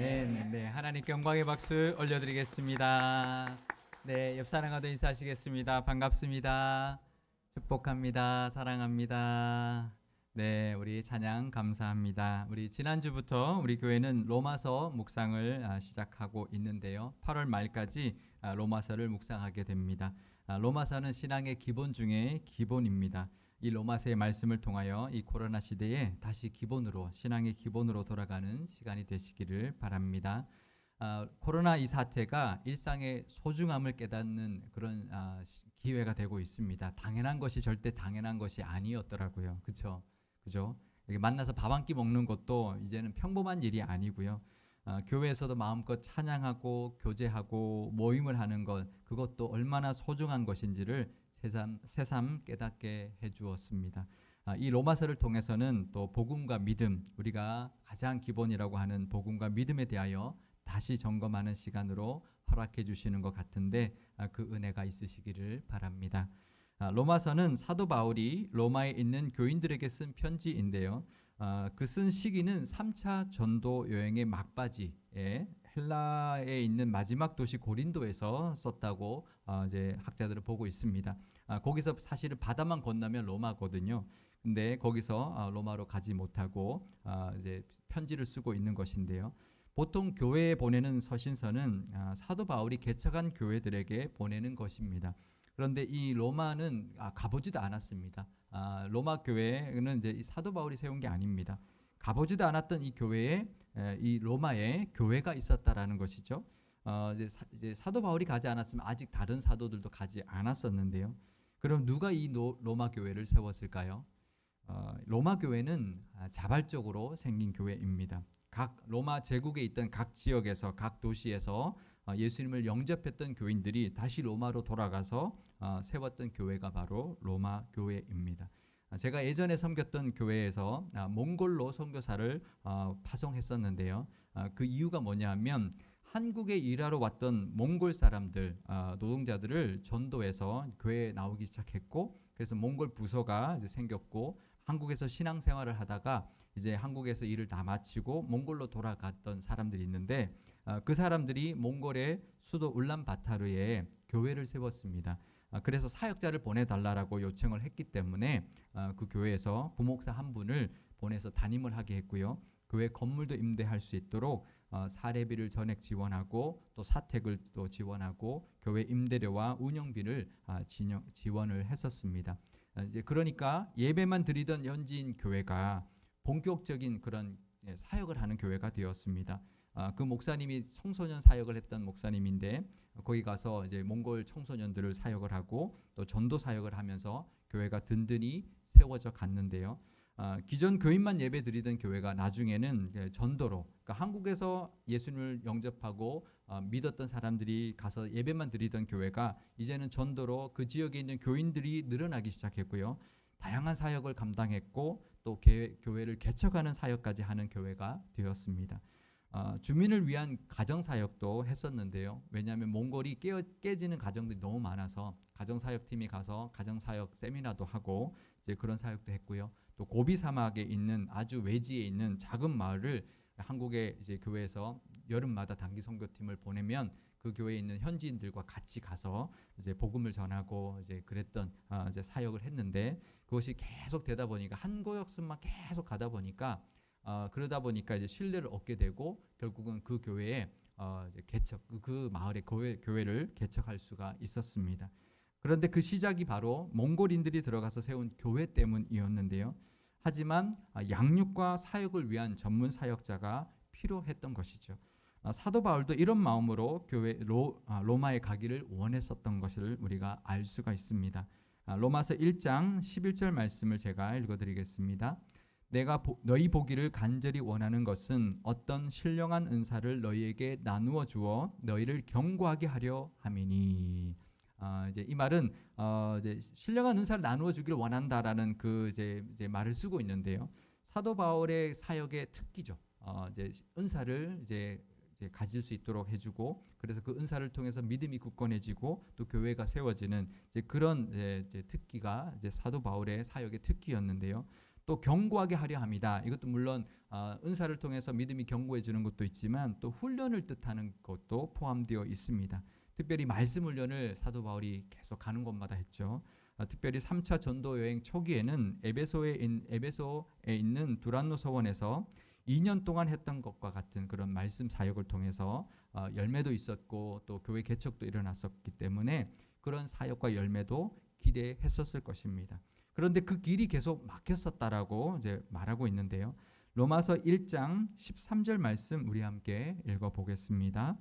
아멘. 네, 하나님께 영광의 박수 올려드리겠습니다. 네, 옆 사랑하도 인사하시겠습니다. 반갑습니다. 축복합니다. 사랑합니다. 네, 우리 찬양 감사합니다. 우리 지난주부터 우리 교회는 로마서 묵상을 아, 시작하고 있는데요. 8월 말까지 아, 로마서를 묵상하게 됩니다. 아, 로마서는 신앙의 기본 중에 기본입니다. 이 로마서의 말씀을 통하여 이 코로나 시대에 다시 기본으로 신앙의 기본으로 돌아가는 시간이 되시기를 바랍니다. 아, 코로나 이 사태가 일상의 소중함을 깨닫는 그런 아, 시- 기회가 되고 있습니다. 당연한 것이 절대 당연한 것이 아니었더라고요. 그렇죠? 그죠? 만나서 밥 한 끼 먹는 것도 이제는 평범한 일이 아니고요. 아, 교회에서도 마음껏 찬양하고 교제하고 모임을 하는 것 그것도 얼마나 소중한 것인지를 새삼, 새삼 깨닫게 해주었습니다. 아, 이 로마서를 통해서는 또 복음과 믿음 우리가 가장 기본이라고 하는 복음과 믿음에 대하여 다시 점검하는 시간으로 허락해 주시는 것 같은데 아, 그 은혜가 있으시기를 바랍니다. 아, 로마서는 사도 바울이 로마에 있는 교인들에게 쓴 편지인데요. 아, 그쓴 시기는 3차 전도 여행의 막바지에 헬라에 있는 마지막 도시 고린도에서 썼다고 어, 이제 학자들은 보고 있습니다. 아, 거기서 사실은 바다만 건너면 로마거든요. 근데 거기서 아, 로마로 가지 못하고 아, 이제 편지를 쓰고 있는 것인데요. 보통 교회에 보내는 서신서는 아, 사도 바울이 개척한 교회들에게 보내는 것입니다. 그런데 이 로마는 아, 가보지도 않았습니다. 아, 로마 교회는 이제 이 사도 바울이 세운 게 아닙니다. 가보지도 않았던 이 교회에 에, 이 로마에 교회가 있었다라는 것이죠. 어, 이제, 사, 이제 사도 바울이 가지 않았으면 아직 다른 사도들도 가지 않았었는데요. 그럼 누가 이 노, 로마 교회를 세웠을까요? 어, 로마 교회는 아, 자발적으로 생긴 교회입니다. 각 로마 제국에 있던 각 지역에서 각 도시에서 어, 예수님을 영접했던 교인들이 다시 로마로 돌아가서 어, 세웠던 교회가 바로 로마 교회입니다. 아, 제가 예전에 섬겼던 교회에서 아, 몽골로 선교사를 어, 파송했었는데요. 아, 그 이유가 뭐냐하면 한국에 일하러 왔던 몽골 사람들 아, 노동자들을 전도해서 교회에 나오기 시작했고 그래서 몽골 부서가 이제 생겼고 한국에서 신앙생활을 하다가 이제 한국에서 일을 다 마치고 몽골로 돌아갔던 사람들이 있는데 아, 그 사람들이 몽골의 수도 울란바타르에 교회를 세웠습니다. 아, 그래서 사역자를 보내달라라고 요청을 했기 때문에 아, 그 교회에서 부목사 한 분을 보내서 담임을 하게 했고요. 교회 건물도 임대할 수 있도록 어, 사례비를 전액 지원하고 또 사택을 또 지원하고 교회 임대료와 운영비를 아, 진영, 지원을 했었습니다. 아, 이제 그러니까 예배만 드리던 현지인 교회가 본격적인 그런 예, 사역을 하는 교회가 되었습니다. 아, 그 목사님이 청소년 사역을 했던 목사님인데 어, 거기 가서 이제 몽골 청소년들을 사역을 하고 또 전도 사역을 하면서 교회가 든든히 세워져 갔는데요. 아, 기존 교인만 예배 드리던 교회가 나중에는 전도로 그러니까 한국에서 예수님을 영접하고 어, 믿었던 사람들이 가서 예배만 드리던 교회가 이제는 전도로 그 지역에 있는 교인들이 늘어나기 시작했고요. 다양한 사역을 감당했고 또 개, 교회를 개척하는 사역까지 하는 교회가 되었습니다. 어, 주민을 위한 가정 사역도 했었는데요. 왜냐하면 몽골이 깨어, 깨지는 가정들이 너무 많아서 가정 사역팀이 가서 가정 사역 세미나도 하고 이제 그런 사역도 했고요. 또 고비 사막에 있는 아주 외지에 있는 작은 마을을 한국의 이제 교회에서 여름마다 단기 선교팀을 보내면 그 교회에 있는 현지인들과 같이 가서 이제 복음을 전하고 이제 그랬던 아, 이제 사역을 했는데 그것이 계속 되다 보니까 한 구역수만 계속 가다 보니까 어, 그러다 보니까 이제 신뢰를 얻게 되고 결국은 그 교회에 어, 이제 개척 그, 그 마을의 교회 교회를 개척할 수가 있었습니다. 그런데 그 시작이 바로 몽골인들이 들어가서 세운 교회 때문이었는데요. 하지만 아, 양육과 사역을 위한 전문 사역자가 필요했던 것이죠. 아, 사도 바울도 이런 마음으로 교회 로, 아, 로마에 가기를 원했었던 것을 우리가 알 수가 있습니다. 아, 로마서 1장 11절 말씀을 제가 읽어드리겠습니다. 내가 보, 너희 보기를 간절히 원하는 것은 어떤 신령한 은사를 너희에게 나누어 주어 너희를 경고하게 하려 함이니. 아, 이제 이 말은 어, 이제 신령한 은사를 나누어 주기를 원한다라는 그 이제, 이제 말을 쓰고 있는데요. 사도 바울의 사역의 특기죠. 어, 이제 은사를 이제 이제 가질 수 있도록 해주고 그래서 그 은사를 통해서 믿음이 굳건해지고 또 교회가 세워지는 이제 그런 이제, 이제 특기가 이제 사도 바울의 사역의 특기였는데요. 또 견고하게 하려 합니다. 이것도 물론 어, 은사를 통해서 믿음이 견고해지는 것도 있지만 또 훈련을 뜻하는 것도 포함되어 있습니다. 특별히 말씀 훈련을 사도 바울이 계속 가는 곳마다 했죠. 어, 특별히 3차 전도 여행 초기에는 에베소에 인, 에베소에 있는 두란노 서원에서 2년 동안 했던 것과 같은 그런 말씀 사역을 통해서 어, 열매도 있었고 또 교회 개척도 일어났었기 때문에 그런 사역과 열매도 기대했었을 것입니다. 그런데 그 길이 계속 막혔었다라고 이제 말하고 있는데요. 로마서 1장 13절 말씀 우리 함께 읽어 보겠습니다.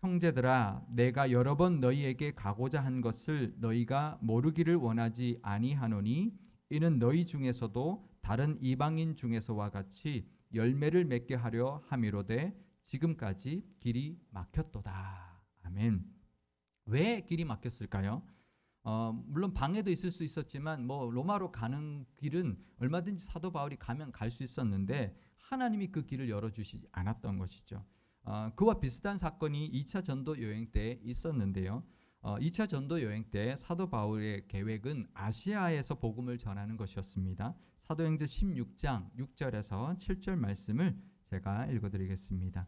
형제들아 내가 여러 번 너희에게 가고자 한 것을 너희가 모르기를 원하지 아니하노니 이는 너희 중에서도 다른 이방인 중에서와 같이 열매를 맺게 하려 함이로되 지금까지 길이 막혔도다. 아멘. 왜 길이 막혔을까요? 어, 물론 방해도 있을 수 있었지만 뭐 로마로 가는 길은 얼마든지 사도 바울이 가면 갈 수 있었는데 하나님이 그 길을 열어 주시지 않았던 것이죠. 어, 그와 비슷한 사건이 2차 전도 여행 때 있었는데요. 어, 2차 전도 여행 때 사도 바울의 계획은 아시아에서 복음을 전하는 것이었습니다. 사도행전 16장 6절에서 7절 말씀을 제가 읽어드리겠습니다.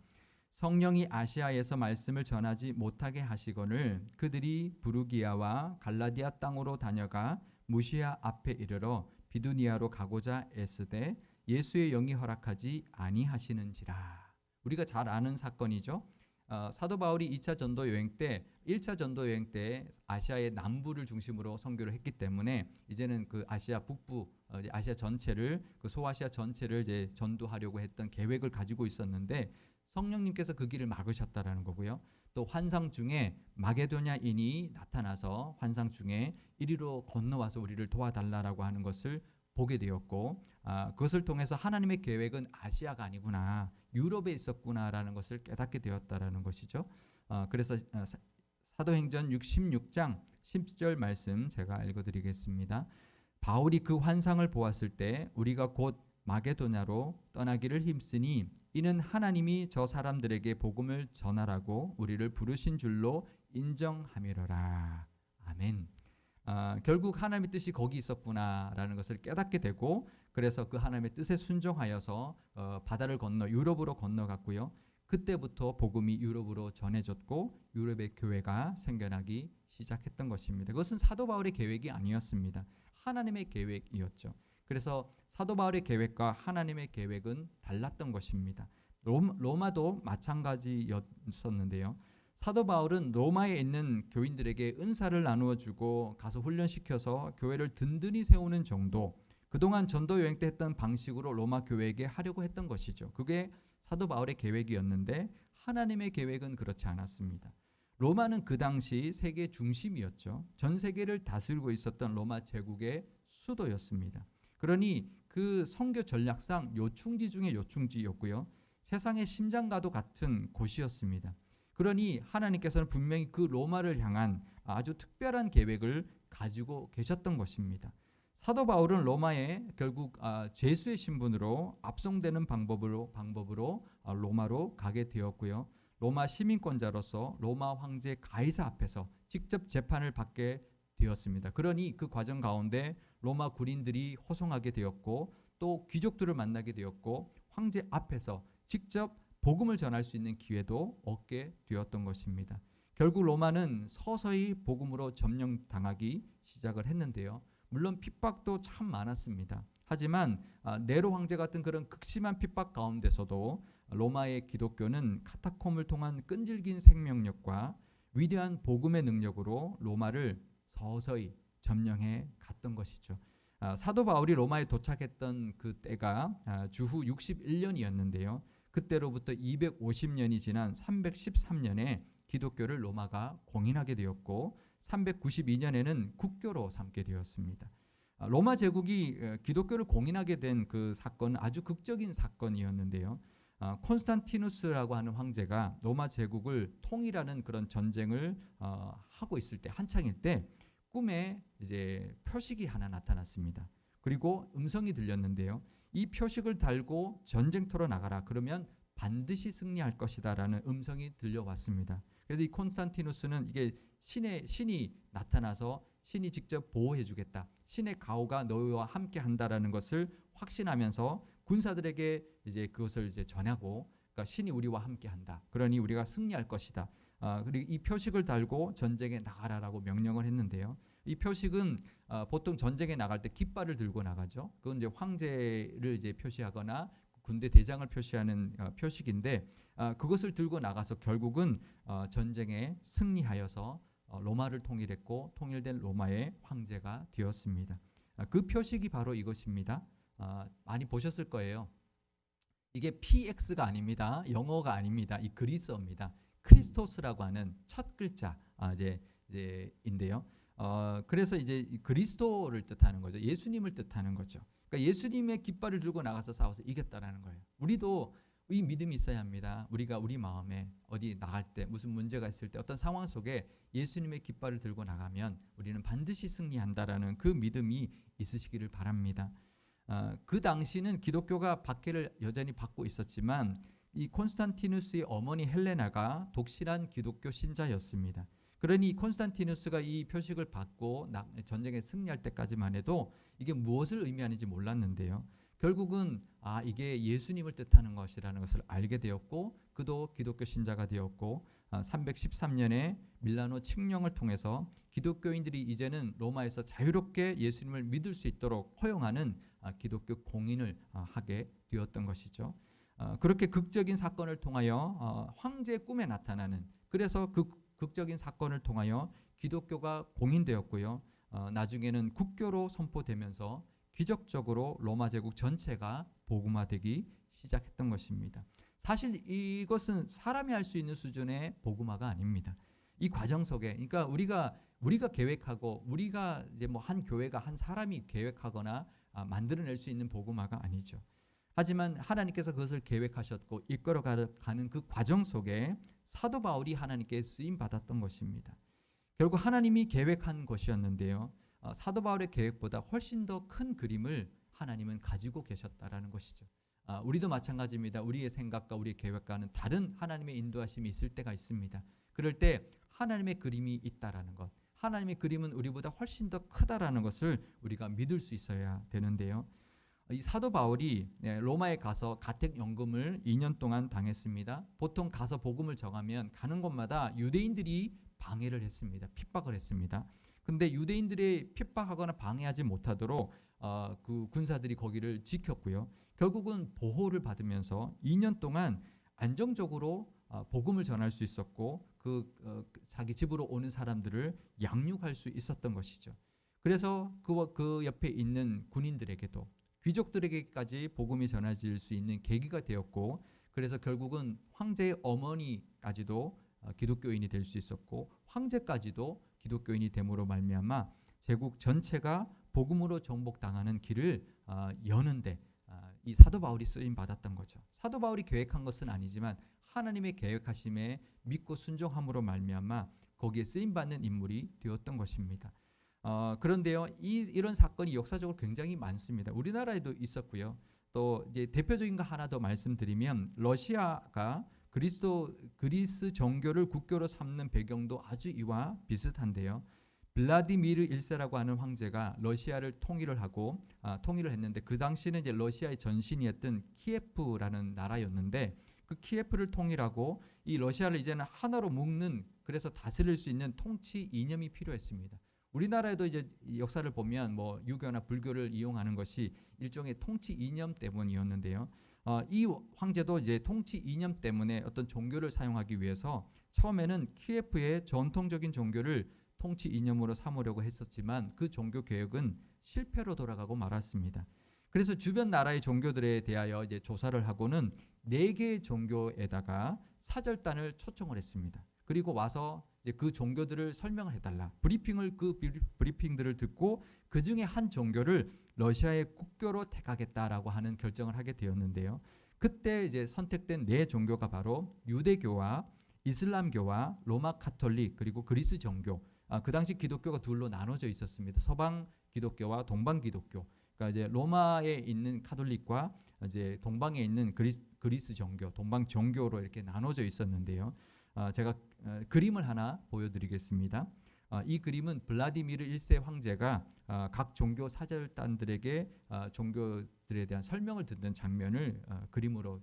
성령이 아시아에서 말씀을 전하지 못하게 하시거늘 그들이 부르기아와 갈라디아 땅으로 다녀가 무시아 앞에 이르러 비두니아로 가고자 애쓰되 예수의 영이 허락하지 아니하시는지라. 우리가 잘 아는 사건이죠. 어, 사도 바울이 2차 전도 여행 때 1차 전도 여행 때 아시아의 남부를 중심으로 선교를 했기 때문에 이제는 그 아시아 북부 어, 아시아 전체를 그 소아시아 전체를 이제 전도하려고 했던 계획을 가지고 있었는데 성령님께서 그 길을 막으셨다라는 거고요. 또 환상 중에 마게도냐인이 나타나서 환상 중에 이리로 건너와서 우리를 도와달라라고 하는 것을 보게 되었고 아, 그것을 통해서 하나님의 계획은 아시아가 아니구나 유럽에 있었구나라는 것을 깨닫게 되었다라는 것이죠. 아, 그래서 아, 사- 사도행전 66장 10절 말씀 제가 읽어드리겠습니다. 바울이 그 환상을 보았을 때 우리가 곧 마게도냐로 떠나기를 힘쓰니 이는 하나님이 저 사람들에게 복음을 전하라고 우리를 부르신 줄로 인정함이로라. 아멘. 아, 결국 하나님의 뜻이 거기 있었구나라는 것을 깨닫게 되고 그래서 그 하나님의 뜻에 순종하여서 어, 바다를 건너 유럽으로 건너갔고요. 그때부터 복음이 유럽으로 전해졌고 유럽의 교회가 생겨나기 시작했던 것입니다. 그것은 사도 바울의 계획이 아니었습니다. 하나님의 계획이었죠. 그래서 사도 바울의 계획과 하나님의 계획은 달랐던 것입니다. 롬, 로마도 마찬가지였었는데요. 사도 바울은 로마에 있는 교인들에게 은사를 나누어 주고 가서 훈련시켜서 교회를 든든히 세우는 정도 그동안 전도 여행 때 했던 방식으로 로마 교회에게 하려고 했던 것이죠. 그게 사도 바울의 계획이었는데 하나님의 계획은 그렇지 않았습니다. 로마는 그 당시 세계 중심이었죠. 전 세계를 다스리고 있었던 로마 제국의 수도였습니다. 그러니 그 선교 전략상 요충지 중에 요충지였고요. 세상의 심장과도 같은 곳이었습니다. 그러니 하나님께서는 분명히 그 로마를 향한 아주 특별한 계획을 가지고 계셨던 것입니다. 사도 바울은 로마에 결국 아, 죄수의 신분으로 압송되는 방법으로 방법으로 아, 로마로 가게 되었고요. 로마 시민권자로서 로마 황제 가이사 앞에서 직접 재판을 받게 되었습니다. 그러니 그 과정 가운데 로마 군인들이 호송하게 되었고 또 귀족들을 만나게 되었고 황제 앞에서 직접 복음을 전할 수 있는 기회도 얻게 되었던 것입니다. 결국 로마는 서서히 복음으로 점령당하기 시작을 했는데요. 물론 핍박도 참 많았습니다. 하지만 아, 네로 황제 같은 그런 극심한 핍박 가운데서도 로마의 기독교는 카타콤을 통한 끈질긴 생명력과 위대한 복음의 능력으로 로마를 서서히 점령해 갔던 것이죠. 아, 사도 바울이 로마에 도착했던 그 때가 아, 주후 61년이었는데요. 그때로부터 250년이 지난 313년에 기독교를 로마가 공인하게 되었고 392년에는 국교로 삼게 되었습니다. 아, 로마 제국이 어, 기독교를 공인하게 된 그 사건은 아주 극적인 사건이었는데요. 아, 콘스탄티누스라고 하는 황제가 로마 제국을 통일하는 그런 전쟁을 어, 하고 있을 때 한창일 때 꿈에 이제 표식이 하나 나타났습니다. 그리고 음성이 들렸는데요. 이 표식을 달고 전쟁터로 나가라. 그러면 반드시 승리할 것이다라는 음성이 들려왔습니다. 그래서 이 콘스탄티누스는 이게 신의 신이 나타나서 신이 직접 보호해 주겠다. 신의 가호가 너희와 함께 한다라는 것을 확신하면서 군사들에게 이제 그것을 이제 전하고 그러니까 신이 우리와 함께 한다. 그러니 우리가 승리할 것이다. 아, 그리고 이 표식을 달고 전쟁에 나가라라고 명령을 했는데요. 이 표식은 아, 보통 전쟁에 나갈 때 깃발을 들고 나가죠. 그건 이제 황제를 이제 표시하거나 군대 대장을 표시하는 어, 표식인데 아, 그것을 들고 나가서 결국은 어, 전쟁에 승리하여서 어, 로마를 통일했고 통일된 로마의 황제가 되었습니다. 아, 그 표식이 바로 이것입니다. 아, 많이 보셨을 거예요. 이게 PX가 아닙니다. 영어가 아닙니다. 이 그리스어입니다. 크리스토스라고 하는 첫 글자 아, 이제 이제 인데요. 어, 그래서 이제 이 그리스도를 뜻하는 거죠. 예수님을 뜻하는 거죠. 그러니까 예수님의 깃발을 들고 나가서 싸워서 이겼다라는 거예요. 우리도 이 믿음이 있어야 합니다. 우리가 우리 마음에 어디 나갈 때 무슨 문제가 있을 때 어떤 상황 속에 예수님의 깃발을 들고 나가면 우리는 반드시 승리한다라는 그 믿음이 있으시기를 바랍니다. 아, 그 당시는 기독교가 박해를 여전히 받고 있었지만 이 콘스탄티누스의 어머니 헬레나가 독실한 기독교 신자였습니다. 그러니 콘스탄티누스가 이 표식을 받고 나- 전쟁에 승리할 때까지만 해도 이게 무엇을 의미하는지 몰랐는데요. 결국은 아 이게 예수님을 뜻하는 것이라는 것을 알게 되었고 그도 기독교 신자가 되었고 아, 313년에 밀라노 칙령을 통해서 기독교인들이 이제는 로마에서 자유롭게 예수님을 믿을 수 있도록 허용하는 아, 기독교 공인을 아, 하게 되었던 것이죠. 아, 그렇게 극적인 사건을 통하여 어, 황제의 꿈에 나타나는 그래서 그 극적인 사건을 통하여 기독교가 공인되었고요. 어, 나중에는 국교로 선포되면서 기적적으로 로마 제국 전체가 복음화되기 시작했던 것입니다. 사실 이것은 사람이 할 수 있는 수준의 복음화가 아닙니다. 이 과정 속에 그러니까 우리가 우리가 계획하고 우리가 이제 뭐 한 교회가 한 사람이 계획하거나 아, 만들어낼 수 있는 복음화가 아니죠. 하지만 하나님께서 그것을 계획하셨고 이끌어 가는 그 과정 속에 사도 바울이 하나님께 쓰임 받았던 것입니다. 결국 하나님이 계획한 것이었는데요. 어, 사도 바울의 계획보다 훨씬 더 큰 그림을 하나님은 가지고 계셨다라는 것이죠. 아, 우리도 마찬가지입니다. 우리의 생각과 우리의 계획과는 다른 하나님의 인도하심이 있을 때가 있습니다. 그럴 때 하나님의 그림이 있다라는 것, 하나님의 그림은 우리보다 훨씬 더 크다라는 것을 우리가 믿을 수 있어야 되는데요. 이 사도 바울이 예, 로마에 가서 가택 연금을 2년 동안 당했습니다. 보통 가서 복음을 전하면 가는 곳마다 유대인들이 방해를 했습니다. 핍박을 했습니다. 근데 유대인들이 핍박하거나 방해하지 못하도록 어, 그 군사들이 거기를 지켰고요. 결국은 보호를 받으면서 2년 동안 안정적으로 어, 복음을 전할 수 있었고 그 어, 그 자기 집으로 오는 사람들을 양육할 수 있었던 것이죠. 그래서 그와 그 옆에 있는 군인들에게도 귀족들에게까지 복음이 전해질 수 있는 계기가 되었고 그래서 결국은 황제의 어머니까지도 어, 기독교인이 될 수 있었고 황제까지도 기독교인이 됨으로 말미암아 제국 전체가 복음으로 정복당하는 길을 어, 여는데 아, 이 사도 바울이 쓰임 받았던 거죠. 사도 바울이 계획한 것은 아니지만 하나님의 계획하심에 믿고 순종함으로 말미암아 거기에 쓰임 받는 인물이 되었던 것입니다. 어, 그런데요, 이 이런 사건이 역사적으로 굉장히 많습니다. 우리나라에도 있었고요. 또 이제 대표적인 거 하나 더 말씀드리면 러시아가 그리스도 그리스 정교를 국교로 삼는 배경도 아주 이와 비슷한데요. 블라디미르 1세라고 하는 황제가 러시아를 통일을 하고 아, 통일을 했는데 그 당시는 이제 러시아의 전신이었던 키예프라는 나라였는데 그 키예프를 통일하고 이 러시아를 이제는 하나로 묶는 그래서 다스릴 수 있는 통치 이념이 필요했습니다. 우리나라에도 이제 이 역사를 보면 뭐 유교나 불교를 이용하는 것이 일종의 통치 이념 때문이었는데요. 어, 이 황제도 이제 통치 이념 때문에 어떤 종교를 사용하기 위해서 처음에는 키예프의 전통적인 종교를 통치 이념으로 삼으려고 했었지만 그 종교 개혁은 실패로 돌아가고 말았습니다. 그래서 주변 나라의 종교들에 대하여 이제 조사를 하고는 네 개의 종교에다가 사절단을 초청을 했습니다. 그리고 와서 이제 그 종교들을 설명을 해달라. 브리핑을 그 브리- 브리핑들을 듣고 그 중에 한 종교를 러시아의 국교로 택하겠다라고 하는 결정을 하게 되었는데요. 그때 이제 선택된 네 종교가 바로 유대교와 이슬람교와 로마 카톨릭 그리고 그리스 정교. 아, 그 당시 기독교가 둘로 나눠져 있었습니다. 서방 기독교와 동방 기독교. 그러니까 이제 로마에 있는 카톨릭과 이제 동방에 있는 그리스, 그리스 정교, 동방 정교로 이렇게 나눠져 있었는데요. 아, 제가 어, 그림을 하나 보여드리겠습니다. 어, 이 그림은 블라디미르 1세 황제가 어, 각 종교 사절단들에게 어, 종교들에 대한 설명을 듣는 장면을 어, 그림으로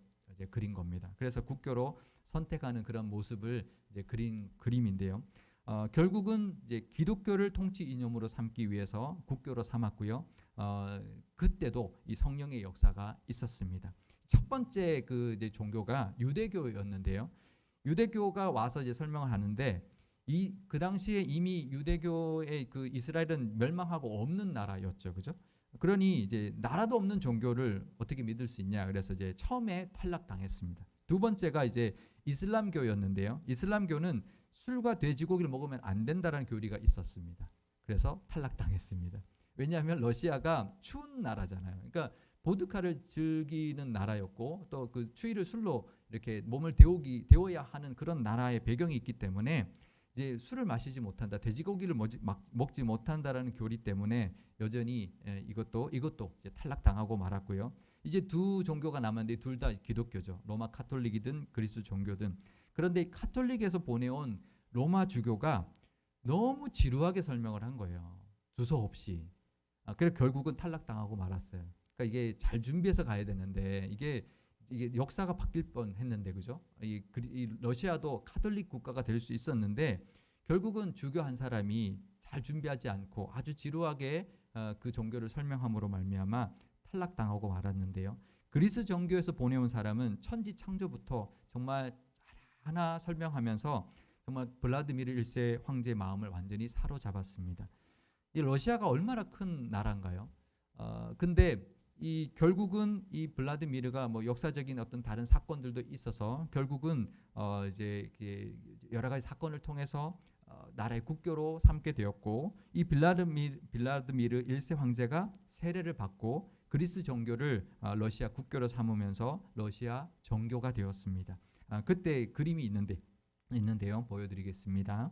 그린 겁니다. 그래서 국교로 선택하는 그런 모습을 그린 그림인데요. 어, 결국은 이제 기독교를 통치 이념으로 삼기 위해서 국교로 삼았고요. 어, 그때도 이 성령의 역사가 있었습니다. 첫 번째 그 이제 종교가 유대교였는데요. 유대교가 와서 이제 설명을 하는데 이 그 당시에 이미 유대교의 그 이스라엘은 멸망하고 없는 나라였죠, 그죠? 그러니 이제 나라도 없는 종교를 어떻게 믿을 수 있냐? 그래서 이제 처음에 탈락당했습니다. 두 번째가 이제 이슬람교였는데요. 이슬람교는 술과 돼지고기를 먹으면 안 된다라는 교리가 있었습니다. 그래서 탈락당했습니다. 왜냐하면 러시아가 추운 나라잖아요. 그러니까 보드카를 즐기는 나라였고 또 그 추위를 술로 이렇게 몸을 데우기 데워야 하는 그런 나라의 배경이 있기 때문에 이제 술을 마시지 못한다, 돼지고기를 먹지, 막, 먹지 못한다라는 교리 때문에 여전히 예, 이것도 이것도 탈락당하고 말았고요. 이제 두 종교가 남았는데 둘 다 기독교죠. 로마 카톨릭이든 그리스 종교든. 그런데 이 카톨릭에서 보내온 로마 주교가 너무 지루하게 설명을 한 거예요. 두서 없이. 아, 그래 결국은 탈락당하고 말았어요. 그러니까 이게 잘 준비해서 가야 되는데 이게 이게 역사가 바뀔 뻔 했는데 그죠? 이, 이 러시아도 카톨릭 국가가 될 수 있었는데 결국은 주교 한 사람이 잘 준비하지 않고 아주 지루하게 어, 그 종교를 설명함으로 말미암아 탈락당하고 말았는데요. 그리스 종교에서 보내온 사람은 천지 창조부터 정말 하나 설명하면서 정말 블라드미르 1세 황제의 마음을 완전히 사로잡았습니다. 이 러시아가 얼마나 큰 나라인가요? 어, 근데 이 결국은 이 블라드미르가 뭐 역사적인 어떤 다른 사건들도 있어서 결국은 어 이제 여러 가지 사건을 통해서 어 나라의 국교로 삼게 되었고 이 빌라드미 빌라드미르 1세 황제가 세례를 받고 그리스 종교를 어 러시아 국교로 삼으면서 러시아 정교가 되었습니다. 아, 그때 그림이 있는데 있는데요. 보여드리겠습니다.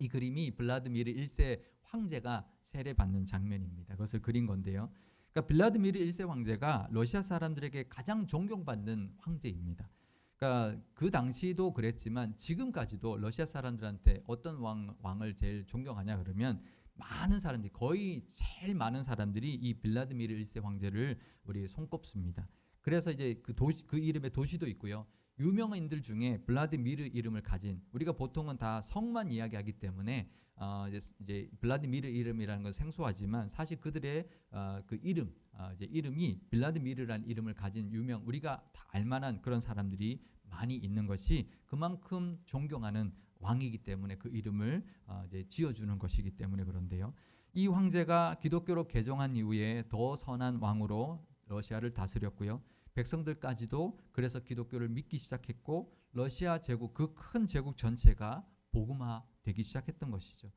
이 그림이 블라드미르 1세 황제가 세례 받는 장면입니다. 그것을 그린 건데요. 그러니까 블라드미르 1세 황제가 러시아 사람들에게 가장 존경받는 황제입니다. 그러니까 그 당시도 그랬지만 지금까지도 러시아 사람들한테 어떤 왕 왕을 제일 존경하냐 그러면 많은 사람들이 거의 제일 많은 사람들이 이 빌라드미르 1세 황제를 우리 손꼽습니다. 그래서 이제 그 도시 그 이름의 도시도 있고요. 유명인들 중에 블라디미르 이름을 가진 우리가 보통은 다 성만 이야기하기 때문에 어 이제, 이제 블라디미르 이름이라는 건 생소하지만 사실 그들의 어, 그 이름 어, 이제 이름이 빌라드미르라는 이름을 가진 유명 우리가 다 알만한 그런 사람들이 많이 있는 것이 그만큼 존경하는 왕이기 때문에 그 이름을 어, 이제 지어주는 것이기 때문에 그런데요. 이 황제가 기독교로 개종한 이후에 더 선한 왕으로 러시아를 다스렸고요. 백성들까지도 그래서 기독교를 믿기 시작했고 러시아 제국 그 큰 제국 전체가 복음화 되기 시작했던 것이죠.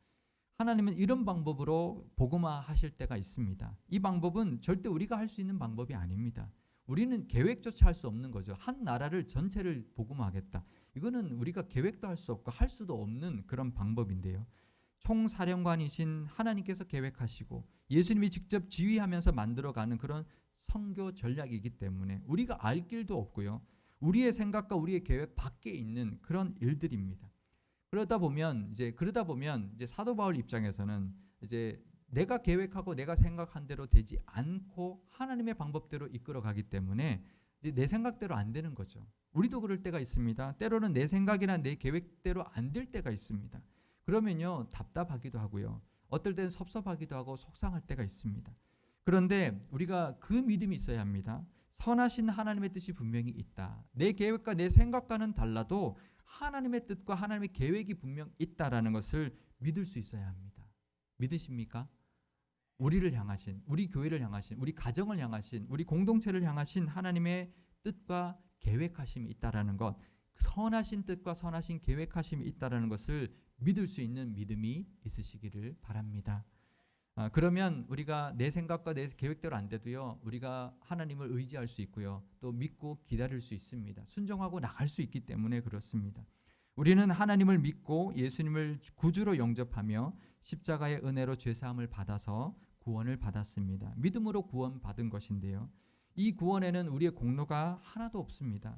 하나님은 이런 방법으로 복음화 하실 때가 있습니다. 이 방법은 절대 우리가 할 수 있는 방법이 아닙니다. 우리는 계획조차 할 수 없는 거죠. 한 나라를 전체를 복음화하겠다. 이거는 우리가 계획도 할 수 없고 할 수도 없는 그런 방법인데요. 총사령관이신 하나님께서 계획하시고 예수님이 직접 지휘하면서 만들어가는 그런 선교 전략이기 때문에 우리가 알 길도 없고요. 우리의 생각과 우리의 계획 밖에 있는 그런 일들입니다. 그러다 보면 이제 그러다 보면 이제 사도 바울 입장에서는 이제 내가 계획하고 내가 생각한 대로 되지 않고 하나님의 방법대로 이끌어 가기 때문에 내 생각대로 안 되는 거죠. 우리도 그럴 때가 있습니다. 때로는 내 생각이나 내 계획대로 안 될 때가 있습니다. 그러면요 답답하기도 하고요. 어떨 때는 섭섭하기도 하고 속상할 때가 있습니다. 그런데 우리가 그 믿음이 있어야 합니다. 선하신 하나님의 뜻이 분명히 있다. 내 계획과 내 생각과는 달라도 하나님의 뜻과 하나님의 계획이 분명 있다라는 것을 믿을 수 있어야 합니다. 믿으십니까? 우리를 향하신, 우리 교회를 향하신, 우리 가정을 향하신, 우리 공동체를 향하신 하나님의 뜻과 계획하심이 있다라는 것, 선하신 뜻과 선하신 계획하심이 있다라는 것을 믿을 수 있는 믿음이 있으시기를 바랍니다. 아, 그러면 우리가 내 생각과 내 계획대로 안 돼도요, 우리가 하나님을 의지할 수 있고요, 또 믿고 기다릴 수 있습니다. 순종하고 나갈 수 있기 때문에 그렇습니다. 우리는 하나님을 믿고 예수님을 구주로 영접하며 십자가의 은혜로 죄 사함을 받아서 구원을 받았습니다. 믿음으로 구원 받은 것인데요. 이 구원에는 우리의 공로가 하나도 없습니다.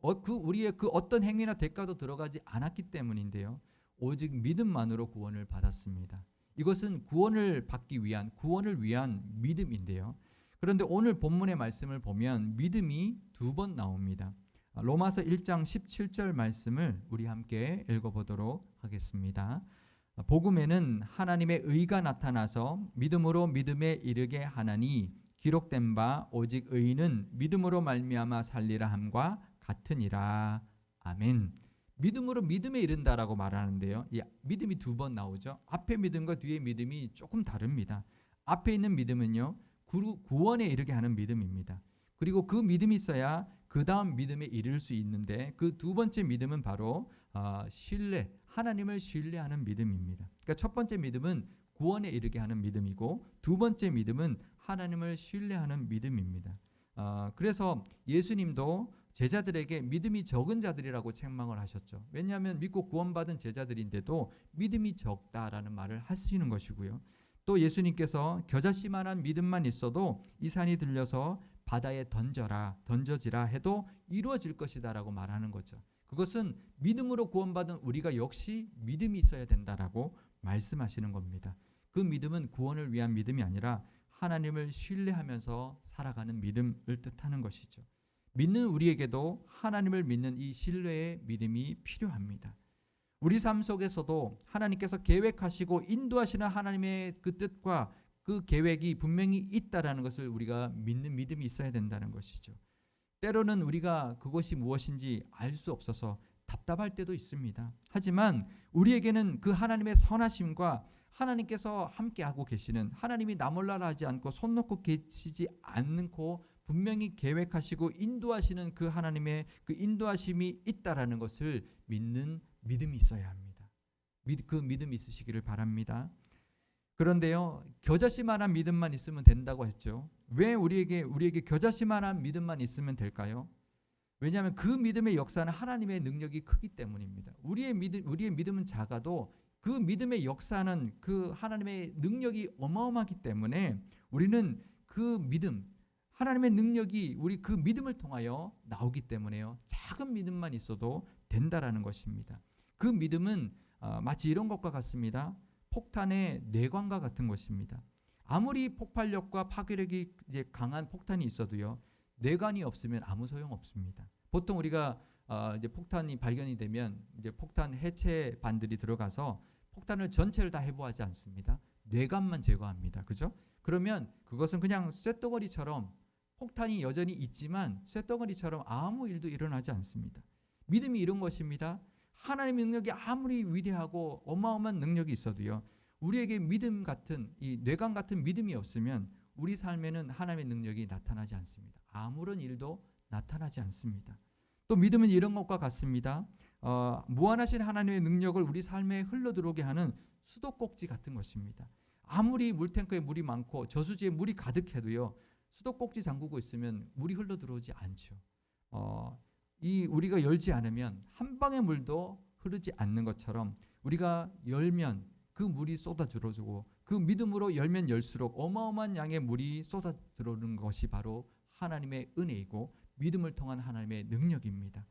어, 그 우리의 그 어떤 행위나 대가도 들어가지 않았기 때문인데요. 오직 믿음만으로 구원을 받았습니다. 이것은 구원을 받기 위한 구원을 위한 믿음인데요. 그런데 오늘 본문의 말씀을 보면 믿음이 두 번 나옵니다. 로마서 1장 17절 말씀을 우리 함께 읽어보도록 하겠습니다. 복음에는 하나님의 의가 나타나서 믿음으로 믿음에 이르게 하나니 기록된 바 오직 의인은 믿음으로 말미암아 살리라 함과 같으니라. 아멘. 믿음으로 믿음에 이른다라고 말하는데요. 이 믿음이 두 번 나오죠. 앞에 믿음과 뒤에 믿음이 조금 다릅니다. 앞에 있는 믿음은요. 구- 구원에 이르게 하는 믿음입니다. 그리고 그 믿음이 있어야 그 다음 믿음에 이를 수 있는데 그 두 번째 믿음은 바로 어, 신뢰, 하나님을 신뢰하는 믿음입니다. 그러니까 첫 번째 믿음은 구원에 이르게 하는 믿음이고 두 번째 믿음은 하나님을 신뢰하는 믿음입니다. 어, 그래서 예수님도 제자들에게 믿음이 적은 자들이라고 책망을 하셨죠. 왜냐하면 믿고 구원받은 제자들인데도 믿음이 적다라는 말을 하시는 것이고요. 또 예수님께서 겨자씨만한 믿음만 있어도 이 산이 들려서 바다에 던져라 던져지라 해도 이루어질 것이다라고 말하는 거죠. 그것은 믿음으로 구원받은 우리가 역시 믿음이 있어야 된다라고 말씀하시는 겁니다. 그 믿음은 구원을 위한 믿음이 아니라 하나님을 신뢰하면서 살아가는 믿음을 뜻하는 것이죠. 믿는 우리에게도 하나님을 믿는 이 신뢰의 믿음이 필요합니다. 우리 삶 속에서도 하나님께서 계획하시고 인도하시는 하나님의 그 뜻과 그 계획이 분명히 있다라는 것을 우리가 믿는 믿음이 있어야 된다는 것이죠. 때로는 우리가 그것이 무엇인지 알 수 없어서 답답할 때도 있습니다. 하지만 우리에게는 그 하나님의 선하심과 하나님께서 함께하고 계시는 하나님이 나몰라라 하지 않고 손 놓고 계시지 않고 분명히 계획하시고 인도하시는 그 하나님의 그 인도하심이 있다라는 것을 믿는 믿음이 있어야 합니다. 믿- 그 믿음 있으시기를 바랍니다. 그런데요 겨자씨만한 믿음만 있으면 된다고 했죠. 왜 우리에게 우리에게 겨자씨만한 믿음만 있으면 될까요? 왜냐하면 그 믿음의 역사는 하나님의 능력이 크기 때문입니다. 우리의 믿음 우리의 믿음은 작아도 그 믿음의 역사는 그 하나님의 능력이 어마어마하기 때문에 우리는 그 믿음 하나님의 능력이 우리 그 믿음을 통하여 나오기 때문에요. 작은 믿음만 있어도 된다라는 것입니다. 그 믿음은 어, 마치 이런 것과 같습니다. 폭탄의 내관과 같은 것입니다. 아무리 폭발력과 파괴력이 이제 강한 폭탄이 있어도요. 뇌관이 없으면 아무 소용 없습니다. 보통 우리가 어, 이제 폭탄이 발견이 되면 이제 폭탄 해체 반들이 들어가서 폭탄을 전체를 다 해부하지 않습니다. 뇌관만 제거합니다. 그죠? 그러면 그것은 그냥 쇳덩어리처럼 폭탄이 여전히 있지만 쇳덩어리처럼 아무 일도 일어나지 않습니다. 믿음이 이런 것입니다. 하나님의 능력이 아무리 위대하고 어마어마한 능력이 있어도요. 우리에게 믿음 같은 이 뇌관 같은 믿음이 없으면 우리 삶에는 하나님의 능력이 나타나지 않습니다. 아무런 일도 나타나지 않습니다. 또 믿음은 이런 것과 같습니다. 어, 무한하신 하나님의 능력을 우리 삶에 흘러 들어오게 하는 수도꼭지 같은 것입니다. 아무리 물탱크에 물이 많고 저수지에 물이 가득해도요. 수도꼭지 잠그고 있으면 물이 흘러 들어오지 않죠. 어, 이 우리가 열지 않으면 한 방의 물도 흐르지 않는 것처럼 우리가 열면 그 물이 쏟아 들어오고 그 믿음으로 열면 열수록 어마어마한 양의 물이 쏟아 들어오는 것이 바로 하나님의 은혜이고 믿음을 통한 하나님의 능력입니다.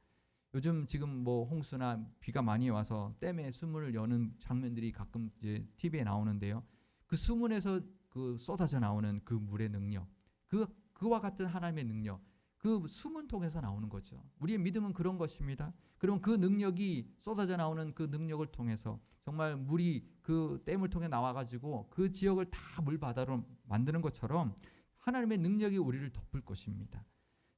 요즘 지금 뭐 홍수나 비가 많이 와서 댐에 수문을 여는 장면들이 가끔 이제 TV에 나오는데요. 그 수문에서 그 쏟아져 나오는 그 물의 능력, 그 그와 같은 하나님의 능력, 그 수문 통해서 나오는 거죠. 우리의 믿음은 그런 것입니다. 그럼 그 능력이 쏟아져 나오는 그 능력을 통해서 정말 물이 그 댐을 통해 나와 가지고 그 지역을 다 물바다로 만드는 것처럼 하나님의 능력이 우리를 덮을 것입니다.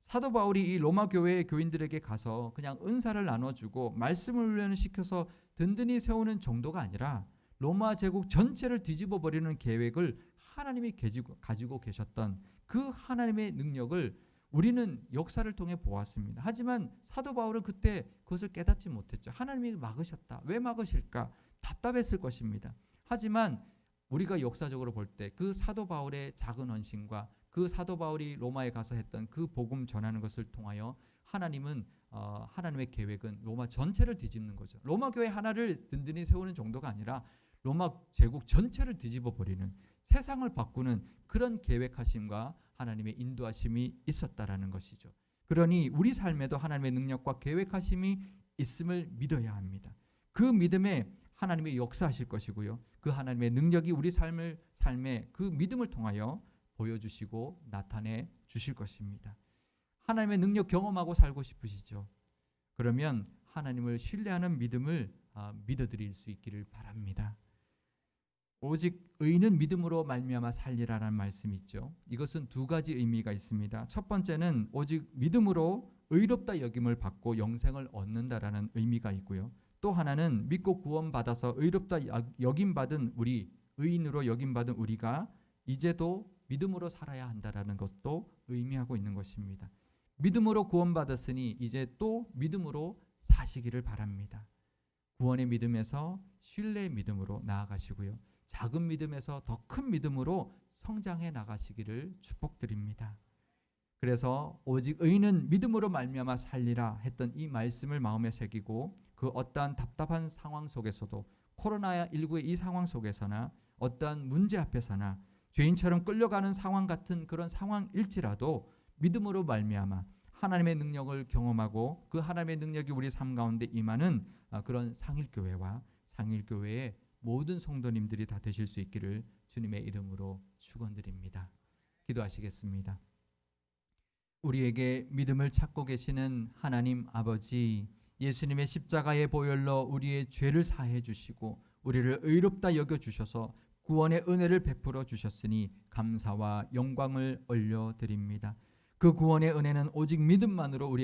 사도 바울이 이 로마 교회의 교인들에게 가서 그냥 은사를 나눠주고 말씀을 훈련시켜서 든든히 세우는 정도가 아니라 로마 제국 전체를 뒤집어 버리는 계획을 하나님이 가지고 계셨던 그 하나님의 능력을 우리는 역사를 통해 보았습니다. 하지만 사도 바울은 그때 그것을 깨닫지 못했죠. 하나님이 막으셨다. 왜 막으실까? 답답했을 것입니다. 하지만 우리가 역사적으로 볼 때 그 사도 바울의 작은 헌신과 그 사도 바울이 로마에 가서 했던 그 복음 전하는 것을 통하여 하나님은 어, 하나님의 계획은 로마 전체를 뒤집는 거죠. 로마 교회 하나를 든든히 세우는 정도가 아니라 로마 제국 전체를 뒤집어 버리는 세상을 바꾸는 그런 계획하심과 하나님의 인도하심이 있었다라는 것이죠. 그러니 우리 삶에도 하나님의 능력과 계획하심이 있음을 믿어야 합니다. 그 믿음에 하나님의 역사하실 것이고요. 그 하나님의 능력이 우리 삶을 삶에 그 믿음을 통하여 보여주시고 나타내 주실 것입니다. 하나님의 능력 경험하고 살고 싶으시죠? 그러면 하나님을 신뢰하는 믿음을 아, 믿어드릴 수 있기를 바랍니다. 오직 의는 믿음으로 말미암아 살리라라는 말씀이 있죠. 이것은 두 가지 의미가 있습니다. 첫 번째는 오직 믿음으로 의롭다 여김을 받고 영생을 얻는다라는 의미가 있고요. 또 하나는 믿고 구원받아서 의롭다 여김 받은 우리 의인으로 여김 받은 우리가 이제도 믿음으로 살아야 한다라는 것도 의미하고 있는 것입니다. 믿음으로 구원받았으니 이제 또 믿음으로 사시기를 바랍니다. 구원의 믿음에서 신뢰의 믿음으로 나아가시고요. 작은 믿음에서 더 큰 믿음으로 성장해 나가시기를 축복드립니다. 그래서 오직 의인은 믿음으로 말미암아 살리라 했던 이 말씀을 마음에 새기고 그 어떠한 답답한 상황 속에서도 코로나 19의 이 상황 속에서나 어떠한 문제 앞에서나 죄인처럼 끌려가는 상황 같은 그런 상황일지라도 믿음으로 말미암아 하나님의 능력을 경험하고 그 하나님의 능력이 우리 삶 가운데 임하는 아, 그런 상일교회와 상일교회의 모든 성도님들이 다 되실 수 있기를 주님의 이름으로 축원드립니다. 기도하시겠습니다. 우리에게 믿음을 찾고 계시는 하나님 아버지 예수님의 십자가의 보혈로 우리의 죄를 사해 주시고 우리를 의롭다 여겨 주셔서 구원의 은혜를 베풀어 주셨으니 감사와 영광을 올려 드립니다. 그 구원의 은혜는 오직 믿음만으로 우리